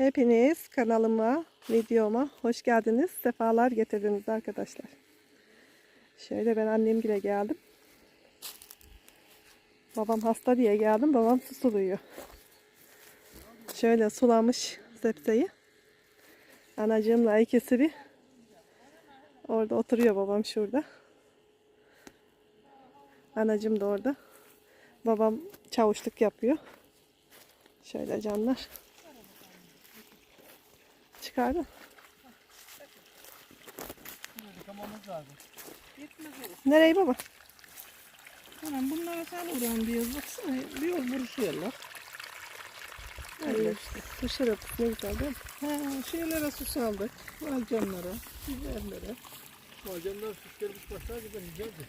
Hepiniz kanalıma, videoma hoş geldiniz. Sefalar getirdiniz arkadaşlar. Şöyle ben annemgile geldim. Babam hasta diye geldim. Babam su suluyor. Şöyle sulamış zepseyi. Anacığımla ikisi bir orada oturuyor babam şurada. Anacığım da orada. Babam çavuşluk yapıyor. Şöyle canlar. Çıkardım. Yıkamamız lazım. Yetmez. Nereye baba? Tamam bunlara sen uğran diyoruz. Baksana bir yol vuruşuyorlar. Öyle işte. Su şırıltısı ne güzel değil mi? Ha, şeylere su saldık. Balcanlara, biberlere. Bacanlar süslenmiş başlar gibi güzeldi.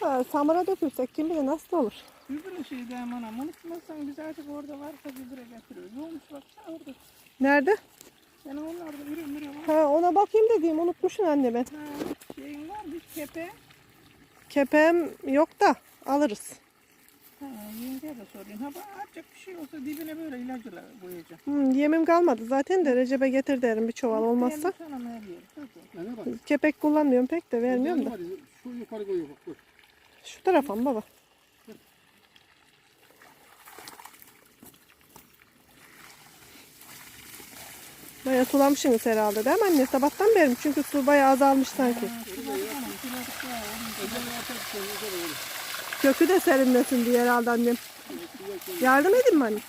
Baba samura dökülsek kim bilir nasıl olur. Gübre şeyde hemen ama unutmazsan biz artık orada varsa gübre getiriyoruz. Olmuş baksana orada. Nerede? Yani onlarda ürün ürün var. Ha ona bakayım dediğim unutmuşsun anne ben. Ha, şeyin var bir kepe. Kepeğim yok da alırız. Ha, yengeye de sorayım. Ha atacak bir şey olsa dibine böyle ilacla koyacağım. Hmm, yemim kalmadı zaten de Recep'e getir derim bir çuval olmazsa. Ben sana bak. Kepek kullanmıyorum pek de vermiyorum da. Şu yukarı koyuyor bak. bak. Şu tarafa mı baba? Baya sulamışsınız herhalde değil mi anne? Sabahtan beri çünkü su bayağı azalmış sanki. Kökü de serinlesin diye herhalde annem. Yardım edin mi anne? Mi?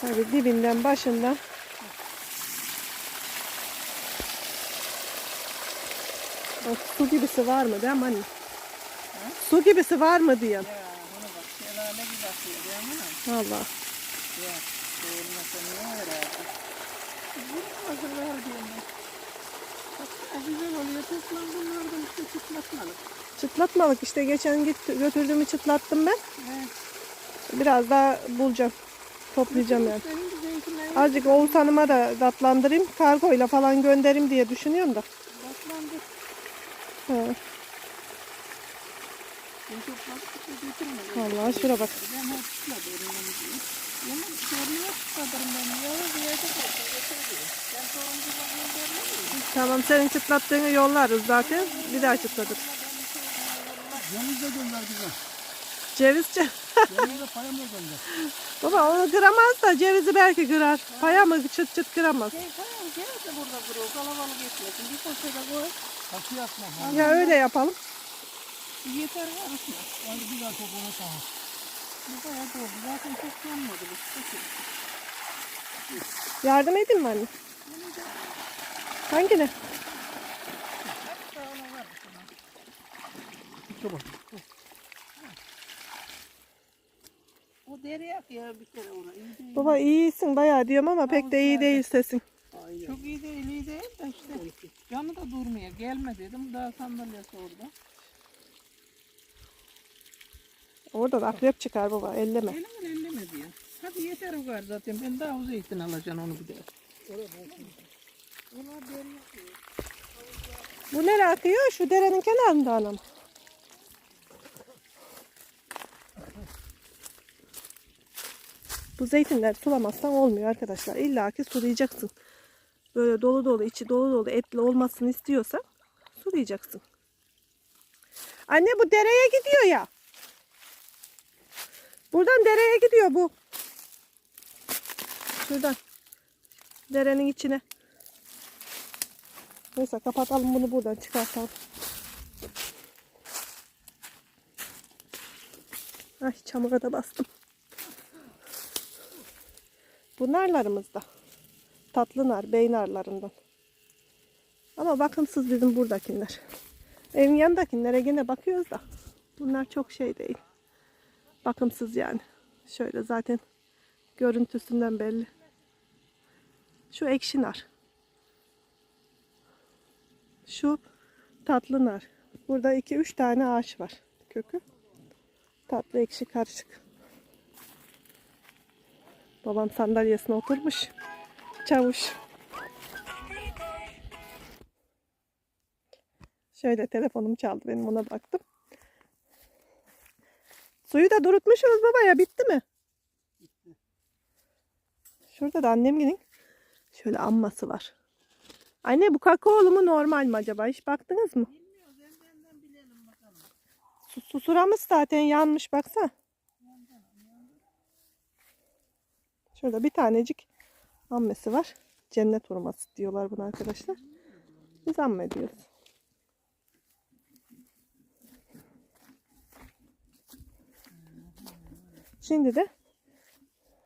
Tabii dibinden başından. Bak, su gibisi var mı değil mi anne? Su gibisi var mı diyorum. Ya, bunu bak, şelale gibi akıyor, değil mi? Valla. Ya, doğurmasa niye herhalde? Bunu nasıl ver diyorum ben. Güzel oluyor. Toplam bunlardan işte çıtlatmalık. Çıtlatmalık işte geçen git götürdüğümü çıtlattım ben. Evet. Biraz daha bulacağım. Toplayacağım yani. Azıcık Oğuz Hanım'a da tatlandırayım. Kargoyla falan göndereyim diye düşünüyorum da. başlandı. Ha, Ben topladık, işte götürmedim. vallahi şura bak. Ben hep çıtladı elimden diye. Yemin görüyor çıtladım ben. Yavuz yerde kalsın, götürüyor. Ben sorumcu bakmayı görmüyorum. Tamam senin çıtlattığını yollarız zaten. Bir daha çıtlatırız. Yanınıza gönder güzel. Cevizci. Yanınıza payam yok gönder. Baba onu kıramaz da cevizi belki kırar. Paya mı çıt çıt kıramaz. Şey gel de burada duruyor. Kalabalık etmesin. Bir poşete koy. Takı atma. Ya öyle yapalım. Yeter karışma. Hadi bir daha topuğuna tamam. Bu bayağı doldu. Zaten çok yanmadı bu. Yardım edin mi anne? Hangine? Tamam. O deri akıyor bir kere ona. İyi değil. Baba iyisin bayağı diyorum ama pek de iyi değil sesin. Aynen. Çok iyi değil, iyi değil de işte. Canı da durmuyor. Gelme dedim. Daha sandalyesi orada. Orada da akrep çıkar baba elleme. Elime elleme diyor. Hadi yeter o kadar zaten. Ben daha uzun zeytin alacağım onu bir akıyor. Bu nereye akıyor? Şu derenin kenarında anam. Bu zeytinler sulamazsan olmuyor arkadaşlar. İlla ki sulayacaksın. Böyle dolu dolu, içi dolu dolu etli olmasını istiyorsan sulayacaksın. Anne bu dereye gidiyor ya. Buradan dereye gidiyor bu. Şuradan. Derenin içine. Neyse kapatalım bunu buradan çıkartalım. Ay çamura da bastım. Bu narlarımız da. Tatlı nar, bey narlarından. Ama bakımsız bizim buradakiler. Evin yanındakilere gene bakıyoruz da. Bunlar çok şey değil. Bakımsız yani. Şöyle zaten görüntüsünden belli. Şu ekşi nar. Şu tatlı nar. Burada 2-3 tane ağaç var. Kökü. Tatlı ekşi karışık. Babam sandalyesine oturmuş. Çavuş. Şöyle telefonum çaldı benim ona baktım. Suyu da durutmuşsunuz baba ya bitti mi? Şurada da annemginin şöyle amması var. Anne bu kakaolu mu normal mi acaba? Hiç baktınız mı? Su, susuramış zaten yanmış baksa. Şurada bir tanecik ammesi var. Cennet hurması diyorlar buna arkadaşlar. Biz amme diyoruz. Şimdi de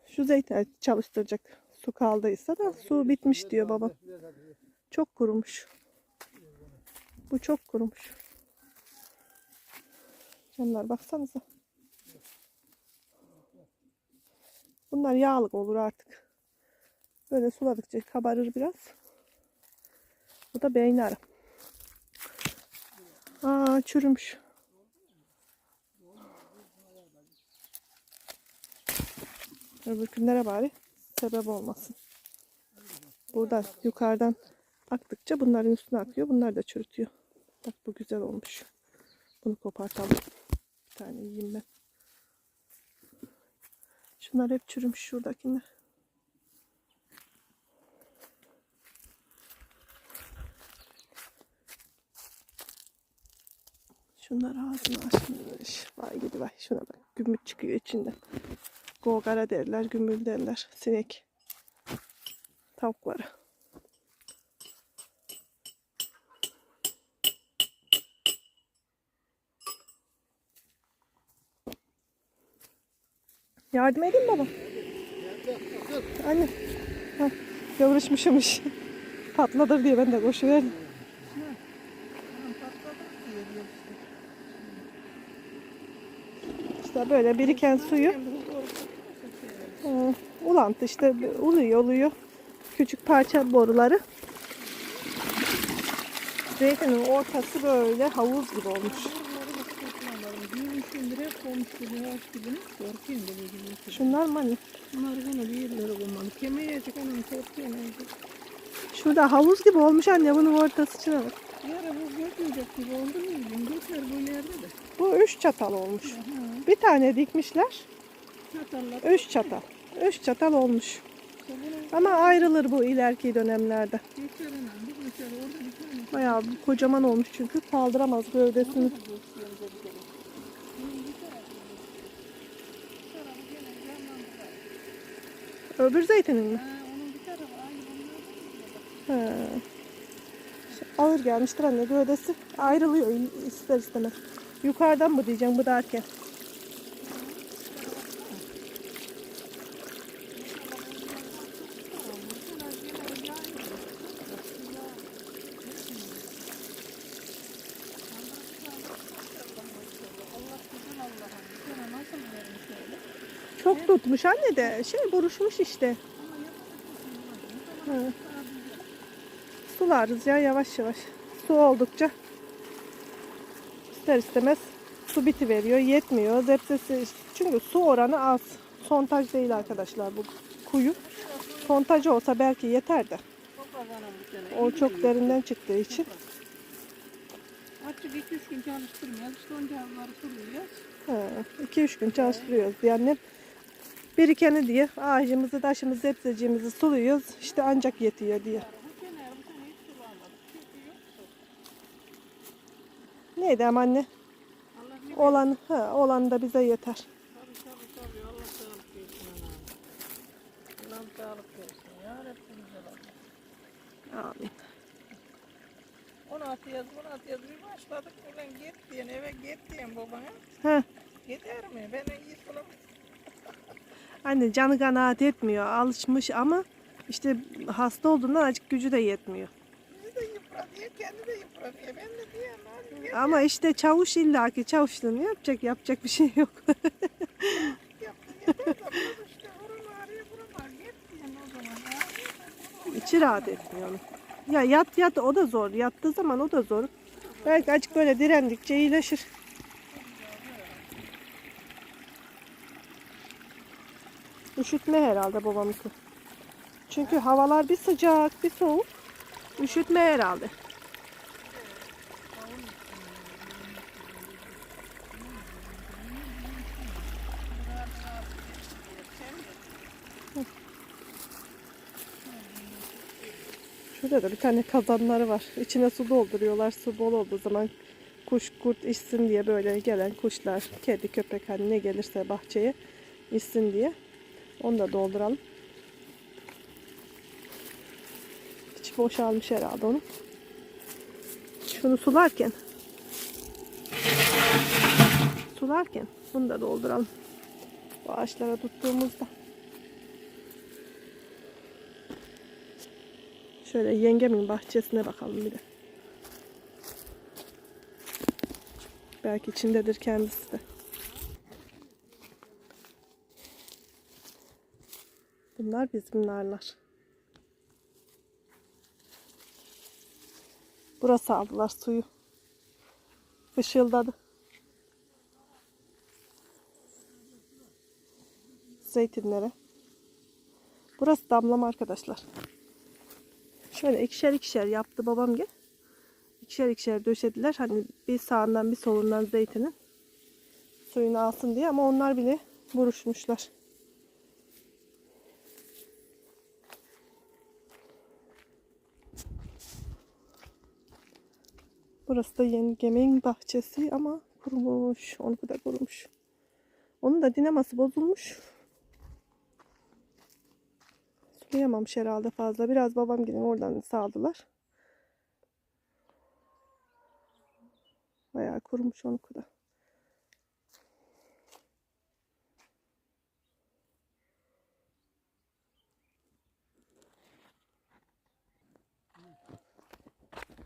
şu zeytin çalıştıracak. Su kaldıysa da su bitmiş diyor babam. Çok kurumuş. Bu çok kurumuş. Canlar baksanıza. Bunlar yağlık olur artık. Böyle suladıkça kabarır biraz. Bu da beynarı. Aa çürümüş. Öbür günlere bari sebep olmasın. Buradan yukarıdan aktıkça bunların üstüne akıyor. Bunlar da çürütüyor. Bak bu güzel olmuş. Bunu kopartalım. Bir tane yiyeyim ben. Şunlar hep çürümüş şuradakiler. Şunlar ağzını açmış. Vay gidi vay. Şuna bak. Gümüş çıkıyor içinden. Gogara derler, gümül derler. Sinek. Tavukları. Yardım edin baba. Anne. Ha. Patladır diye ben de koşuverdim. İşte böyle biriken suyu ulantı işte uluyor uluyor. Küçük parça boruları. Zeytinin ortası böyle havuz gibi olmuş. Şunlar mı? Bunlar gene bir yerlere. Kemiğe yiyecek anam korkuyorum. Şurada havuz gibi olmuş anne bunun ortası bak. Yara bu götürecek gibi oldu mu. Götür bu yerde de. Bu üç çatal olmuş. Aha. Bir tane dikmişler. Çatallar. Üç çatal. Üç çatal olmuş. Ama ayrılır bu ileriki dönemlerde. Bayağı kocaman olmuş çünkü kaldıramaz gövdesini. Öbür zeytinin mi? He. Ağır gelmiştir anne gövdesi. Ayrılıyor ister istemez. Yukarıdan mı diyeceğim bu derken? Çok tutmuş anne de şey buruşmuş işte. He. Sularız ya yavaş yavaş. Su oldukça ister istemez su biti veriyor, yetmiyor. Zepsesi çünkü su oranı az. Sontaj değil arkadaşlar bu kuyu. Sontajı olsa belki yeter de. O çok derinden çıktığı için. Açık 2-3 gün çalıştırmıyoruz. İşte oncaları kuruyoruz. 2-3 gün çalıştırıyoruz diye annem. Birikeni diye ağacımızı, taşımızı, sebzeciğimizi suluyoruz. İşte ancak yetiyor diye. Neydi ama anne? Olan, ha, olan da bize yeter. Tabii tabii tabii. Allah sağlık versin anam. Allah sağlık versin. Ya Rabbi güzel Allah. Amin. 16 yaz 16 yaz bir başladık. Ulan git diyen eve git diyen babana. Heh. Gider mi? Ben iyi bulamam. Anne canı kanaat etmiyor. Alışmış ama işte hasta olduğundan azıcık gücü de yetmiyor. Bizi de yıpratıyor. Kendi de yıpratıyor. Ben de git Ama işte çavuş illaki çavuşluğunu yapacak. Yapacak bir şey yok. İçi rahat etmiyor onun. Ya yat yat o da zor. Yattığı zaman o da zor. Belki azıcık böyle direndikçe iyileşir. Üşütme herhalde babamızın. Çünkü havalar bir sıcak bir soğuk. Üşütme herhalde. Şurada da bir tane kazanları var. İçine su dolduruyorlar. Su bol olduğu zaman kuş kurt içsin diye böyle gelen kuşlar, kedi köpek hani ne gelirse bahçeye içsin diye onu da dolduralım. İçi boşalmış herhalde onun. Şunu sularken sularken bunu da dolduralım. Bu ağaçlara tuttuğumuzda. Şöyle yengemin bahçesine bakalım bir de. Belki içindedir kendisi de. Bunlar bizim narlar. Burası aldılar suyu. Fışıldadı. Zeytinlere. Burası damlama arkadaşlar. Şöyle ikişer ikişer yaptı babam gel. İkişer ikişer döşediler. Hani bir sağından bir solundan zeytinin suyunu alsın diye ama onlar bile buruşmuşlar. Burası da yengemin bahçesi ama kurumuş. Onu da kurumuş. Onun da dinaması bozulmuş. Sulayamamış herhalde fazla. Biraz babam gidin oradan sağdılar. Bayağı kurumuş onu da.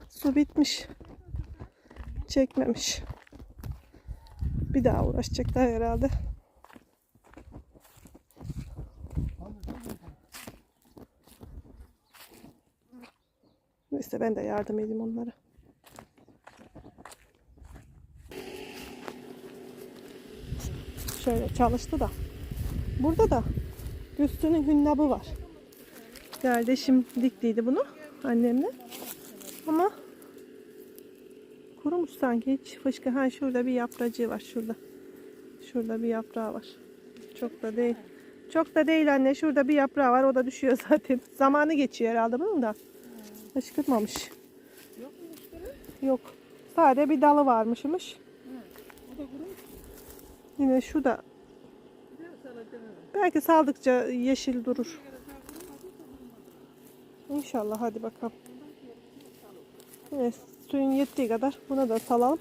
Su bitmiş. Çekmemiş. Bir daha uğraşacaklar herhalde. Neyse ben de yardım edeyim onlara. Şöyle çalıştı da. Burada da Güstü'nün hünnabı var. Kardeşim diktiydi bunu annemle. Ama kurumuş sanki hiç fışkı. Ha şurada bir yapracığı var şurada. Şurada bir yaprağı var. Çok da değil. Çok da değil anne. Şurada bir yaprağı var. O da düşüyor zaten. Zamanı geçiyor herhalde bunun da. Fışkırmamış. Yok mu müşteri? Yok. Sadece bir dalı varmışmış. O da kurumuş. Yine şu da belki saldıkça yeşil durur. İnşallah hadi bakalım. Evet, suyun yettiği kadar buna da salalım.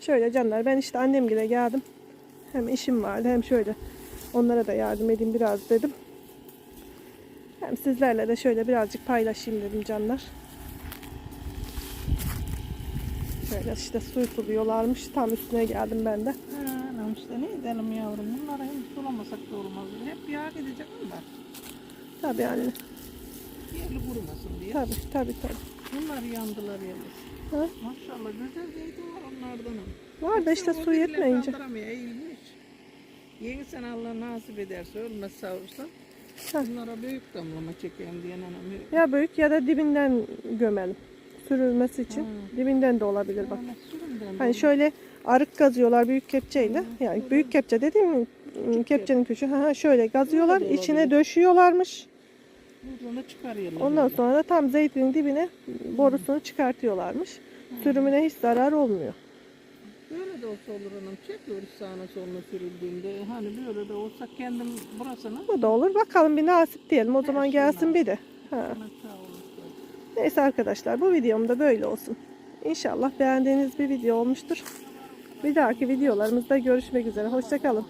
Şöyle canlar ben işte annem gibi geldim. Hem işim vardı hem şöyle onlara da yardım edeyim biraz dedim. Hem sizlerle de şöyle birazcık paylaşayım dedim canlar. Şöyle işte suyu suluyorlarmış. Tam üstüne geldim ben de. Ha, işte ne edelim yavrum. Bunları hem sulamasak da olmaz. Hep yağ gidecek bunlar. Tabii anne. Yerli kurumasın diye. Tabii tabii tabii. Bunlar yandılar yalnız. Ha? Maşallah güzel zeytin var onlardan. Var da işte su yetmeyince. eğilmiş. Yeni sen Allah nasip ederse ölmez savursan. Ha. Bunlara büyük damlama çekeyim diyen anam. Ya büyük ya da dibinden gömelim. Sürülmesi için. Dibinden de olabilir bak. Sürümden Hani şöyle arık gazıyorlar büyük kepçeyle. Yani büyük kepçe dediğim kepçenin küçüğü. Ha, ha, şöyle gazıyorlar. Öyle de içine döşüyorlarmış. Bunu çıkarıyorlar. Ondan böyle. sonra da tam zeytinin dibine borusunu çıkartıyorlarmış. Sürümüne hiç zarar olmuyor. Böyle de olsa olur hanım. Çekiyoruz sağına soluna sürüldüğünde. Hani böyle de olsa kendim burasını Bu da olur. Bakalım bir nasip diyelim. O zaman şey gelsin bir de. Ha. olsun. Neyse arkadaşlar bu videom da böyle olsun. İnşallah beğendiğiniz bir video olmuştur. Bir dahaki videolarımızda görüşmek üzere. Hoşçakalın.